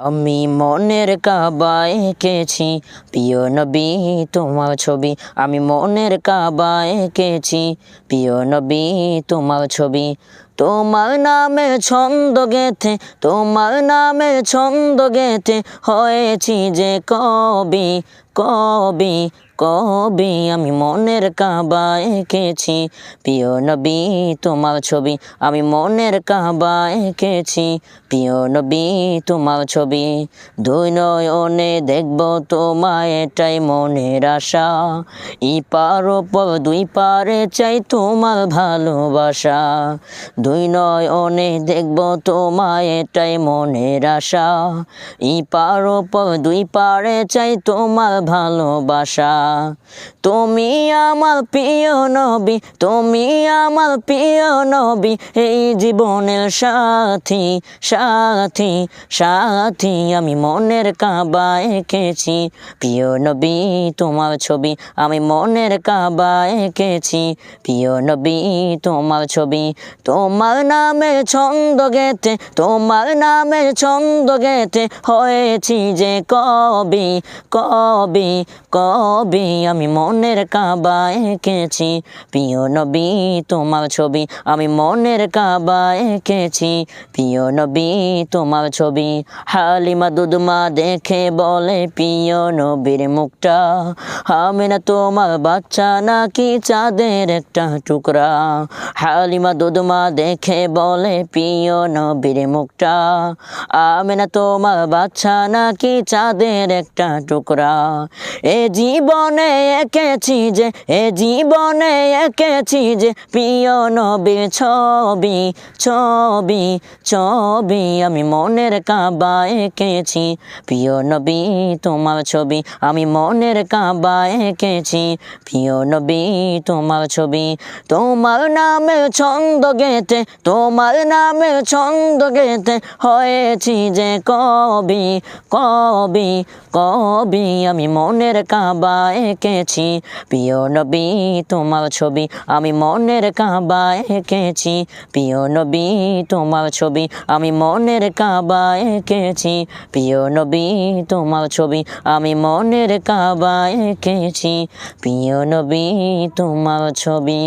আমি মনের কাবা এঁকেছি। প্রিয় নবী, তোমার ছবি। আমি মনের কাবা এঁকেছি। প্রিয় নবী, তোমার ছবি। তোমার নামে ছন্দ গেথে, তোমার নামে ছন্দ গেথে হয়েছি যে কবি কবি। কবি আমি মনের কাবা এঁকেছি প্রিয় নবী, তোমার ছবি আমি মনের কাবা এঁকেছি প্রিয় নবী, তোমার ছবি দুই নয়নে দেখব তোমায়, এটাই মনের আশা। ই পার ওপর দুই পারে চাই তোমার ভালোবাসা। দুই নয়নে দেখব তোমায়, এটাই মনের আশা। ই পার ওপর দুই পারে চাই তোমার ভালোবাসা। তুমি আমার প্রিয় নবী, তুমি আমার প্রিয় নবী, এই জীবনের সাথী সাথী সাথী আমি মনের কাবা এঁকেছি। প্রিয় নবী, তোমার ছবি আমি মনের কাবা এঁকেছি। প্রিয় নবী, তোমার ছবি তোমার নামে ছন্দ গেতে তোমার নামে ছন্দ গেতে হয়েছি যে কবি কবি কবি। আমি মনের কাবা এঁকেছি। প্রিয় নবী, তোমার ছবি আমি মনের কাবা এঁকেছি। প্রিয় নবী, তোমার ছবি হালিমা দুদমা দেখে বলে, প্রিয় নবীর মুখটা আমি না তোমার বাচ্চা নাকি চাঁদের একটা টুকরা? হালিমা দুদমা দেখে বলে, প্রিয় নবীর মুখটা আমি না তোমার বাচ্চা নাকি চাঁদের একটা টুকরা? এ জীবনে এঁকেছি যে, এ জীবনে এঁকেছি যে, প্রিয় নবীর ছবি ছবি ছবি আমি মনের কাবা এঁকেছি। প্রিয় নবী, তোমার ছবি আমি মনের কাবা এঁকেছি। প্রিয় নবী, তোমার ছবি তোমার নামে ছন্দ গেতে তোমার নামে ছন্দ গেতে হয়েছি যে কবি কবি কবি আমি মনের কাবা এঁকেছি, প্রিয় নবী, তোমার ছবি আমি মনের কাবা এঁকেছি। প্রিয় নবী, তোমার ছবি আমি মনের কাবা এঁকেছি। প্রিয় নবী, তোমার ছবি আমি মনের কাবা এঁকেছি। প্রিয় নবী, তোমার ছবি।